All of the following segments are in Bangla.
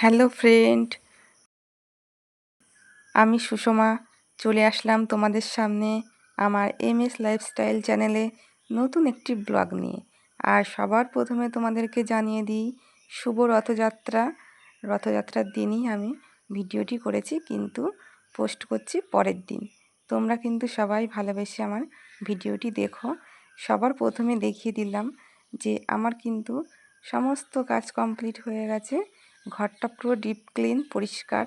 Hello friend. আমি সুষমা, চলে আসলাম তোমাদের সামনে আমার এম এস লাইফস্টাইল চ্যানেলে নতুন একটি ব্লগ নিয়ে। আর সবার প্রথমে তোমাদেরকে জানিয়ে দিই, শুভ রথযাত্রা। রথযাত্রার দিনই আমি ভিডিওটি করেছি, কিন্তু পোস্ট করছি পরের দিন। তোমরা কিন্তু সবাই ভালোবেসে আমার ভিডিওটি দেখো। সবার প্রথমে দেখিয়ে দিলাম যে আমার কিন্তু সমস্ত কাজ কমপ্লিট হয়ে গেছে। ঘরটা পুরো ডিপ ক্লিন পরিষ্কার।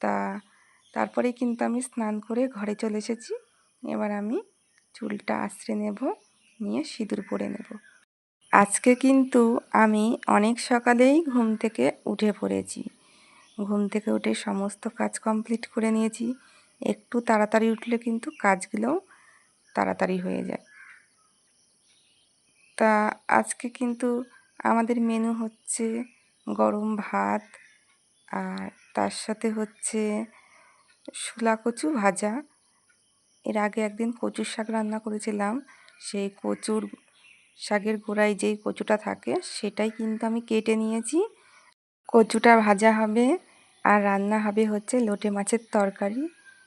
তা তারপরে কিন্তু আমি স্নান করে ঘরে চলে এসেছি। এবার আমি চুলটা আশ্রে নেব, নিয়ে সিঁদুর পরে নেব। আজকে কিন্তু আমি অনেক সকালেই ঘুম থেকে উঠে পড়েছি। ঘুম থেকে উঠে সমস্ত কাজ কমপ্লিট করে নিয়েছি। একটু তাড়াতাড়ি উঠলে কিন্তু কাজগুলোও তাড়াতাড়ি হয়ে যায়। তা, আজকে কিন্তু আমাদের মেনু হচ্ছে গরম ভাত আর তার সাথে হচ্ছে শোলা কচু ভাজা। এর আগে একদিন কচুর শাক রান্না করেছিলাম। সেই কচুর শাকের গোড়ায় যেই কচুটা থাকে সেটাই কিন্তু আমি কেটে নিয়েছি। কচুটা ভাজা হবে আর রান্না হবে হচ্ছে লোটে মাছের তরকারি।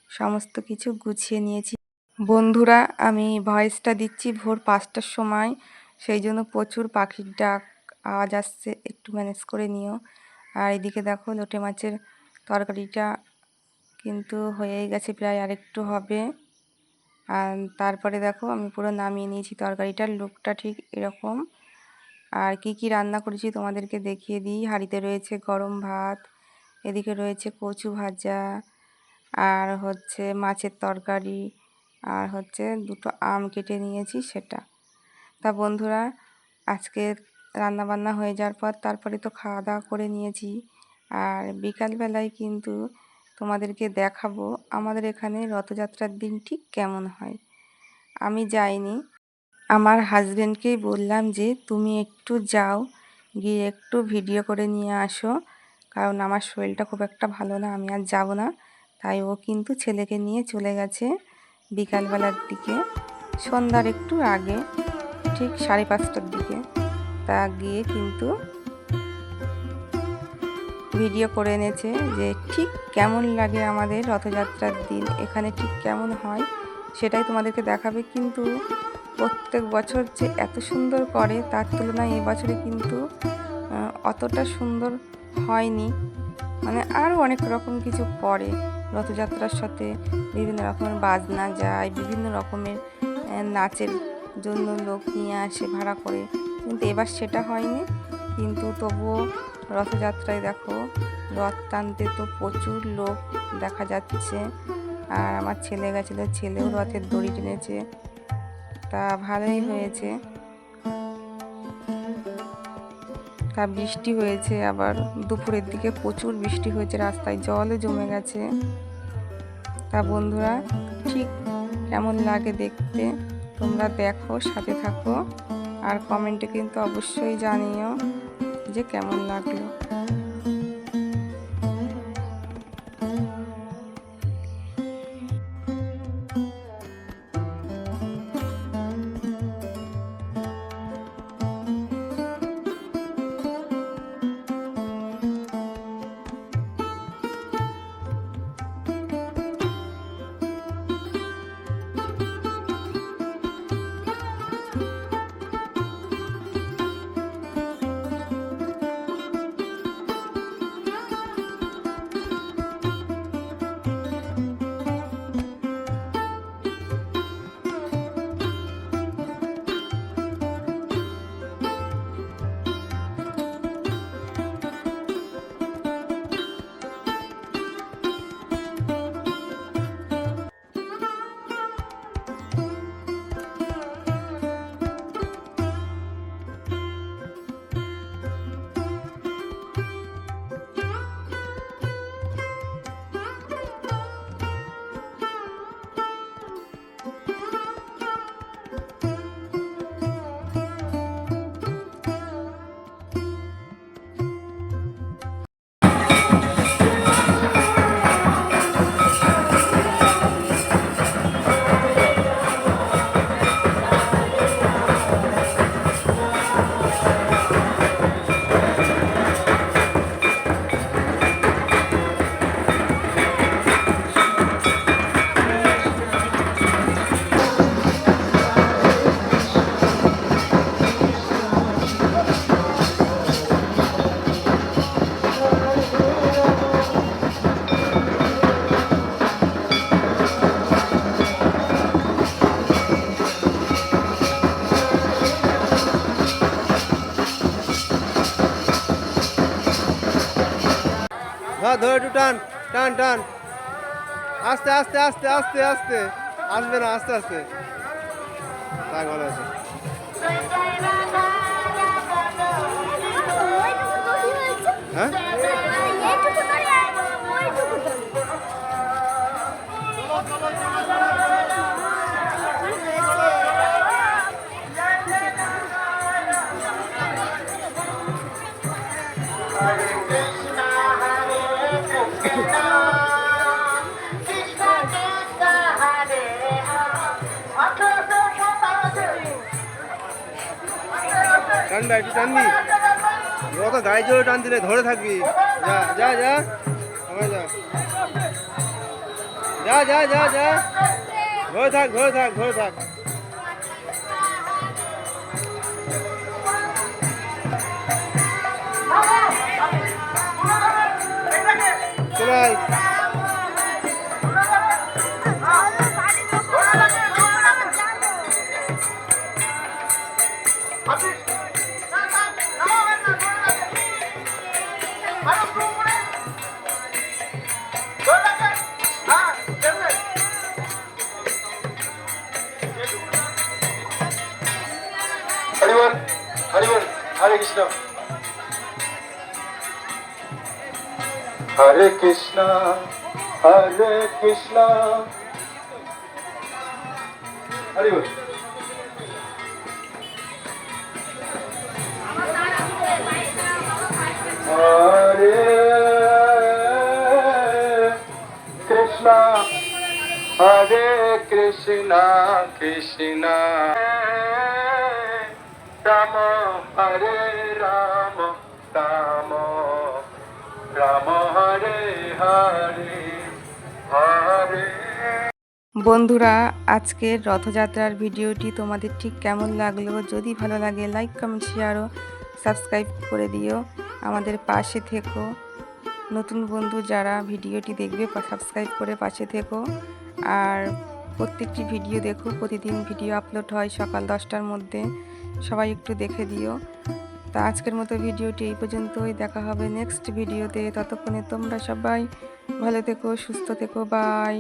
সমস্ত কিছু গুছিয়ে নিয়েছি। বন্ধুরা, আমি ভয়েসটা দিচ্ছি ভোর পাঁচটার সময়। সেই জন্য প্রচুর পাখির ডাক আওয়াজ আসছে, একটু ম্যানেজ করে নিও। আর এদিকে দেখো লোটে মাছের তরকারিটা কিন্তু হয়েই গেছে, প্রায় আরেকটু হবে। আর তারপরে দেখো আমি পুরো নামিয়ে নিয়েছি তরকারিটার লুকটা ঠিক এরকম। আর কি কি রান্না করেছি তোমাদেরকে দেখিয়ে দিই। হাঁড়িতে রয়েছে গরম ভাত, এদিকে রয়েছে কচু ভাজা, আর হচ্ছে মাছের তরকারি, আর হচ্ছে দুটো আম কেটে নিয়েছি সেটা। তা বন্ধুরা আজকে রান্না বান্না হয়ে যাওয়ার পর তারপরে তো খাওয়া দাওয়া করে নিয়েছি। আর বিকালবেলায় কিন্তু তোমাদেরকে দেখাবো আমাদের এখানে রথযাত্রার দিন ঠিক কেমন হয়। আমি যাইনি। আমার হাজব্যান্ডকেই বললাম যে, তুমি একটু যাও, গিয়ে একটু ভিডিও করে নিয়ে আসো। কারণ আমার শরীরটা খুব একটা ভালো না, আমি আর যাব না। তাই ও কিন্তু ছেলেকে নিয়ে চলে গেছে বিকালবেলার দিকে। সন্ধ্যার একটু আগে, ঠিক সাড়ে পাঁচটার দিকে। তা গিয়ে কিন্তু ভিডিও করে এনেছে যে ঠিক কেমন লাগে আমাদের রথযাত্রার দিন, এখানে ঠিক কেমন হয় সেটাই তোমাদেরকে দেখাবে। কিন্তু প্রত্যেক বছর যে এত সুন্দর করে, তার তুলনায় এবছরে কিন্তু অতটা সুন্দর হয়নি। মানে আরও অনেক রকম কিছু পরে রথযাত্রার সাথে বিভিন্ন রকমের বাজনা যায়, বিভিন্ন রকমের নাচের জন্য লোক নিয়ে আসে ভাড়া করে। কিন্তু এবার সেটা হয়নি। কিন্তু তবুও রথযাত্রায় দেখো, রথ টানতে তো প্রচুর লোক দেখা যাচ্ছে। আর আমার ছেলে গেছিল ছেলেও রথের দড়ি টেনেছে। তা ভালোই হয়েছে। তা বৃষ্টি হয়েছে আবার। দুপুরের দিকে প্রচুর বৃষ্টি হয়েছে, রাস্তায় জলও জমে গেছে। তা বন্ধুরা, ঠিক কেমন লাগে দেখতে, তোমরা দেখো, সাথে থাকো। আর কমেন্টে কিন্তু অবশ্যই জানিও যে কেমন লাগল। ধর একটু টান টান টান। আস্তে আস্তে আস্তে আস্তে আস্তে। আসবে না, আস্তে আস্তে। তাই ভালো আছে হ্যাঁ? টানবা একটু টানবি অত গাড়ি জোরে টান দিলে ধরে থাকবি। যা যা যা। আমার যা। যা যা যা যা। ধরে থাক ধরে থাক ধরে থাক। চলে হরে কৃষ্ণ হরে কৃষ্ণ হরে কৃষ্ণ হরিবল হরে কৃষ্ণ হরে কৃষ্ণ কৃষ্ণ রাম, হরে রাম রাম। রাম, হরে হরে হরে। বন্ধুরা, আজকের রথযাত্রার ভিডিওটি তোমাদের ঠিক কেমন লাগল? যদি ভালো লাগে লাইক কমেন্ট শেয়ার ও সাবস্ক্রাইব করে দিও। আমাদের পাশে থেকো। নতুন বন্ধু যারা ভিডিওটি দেখবে সাবস্ক্রাইব করে পাশে থেকো। আর প্রত্যেকটি ভিডিও দেখো। প্রতিদিন ভিডিও আপলোড হয় সকাল দশটার মধ্যে। সবাই একটু দেখে দিও। তা আজকের মতো ভিডিওটি এই পর্যন্তই। দেখা হবে নেক্সট ভিডিওতে ততক্ষণে তোমরা সবাই ভালো থেকো, সুস্থ থেকো। বাই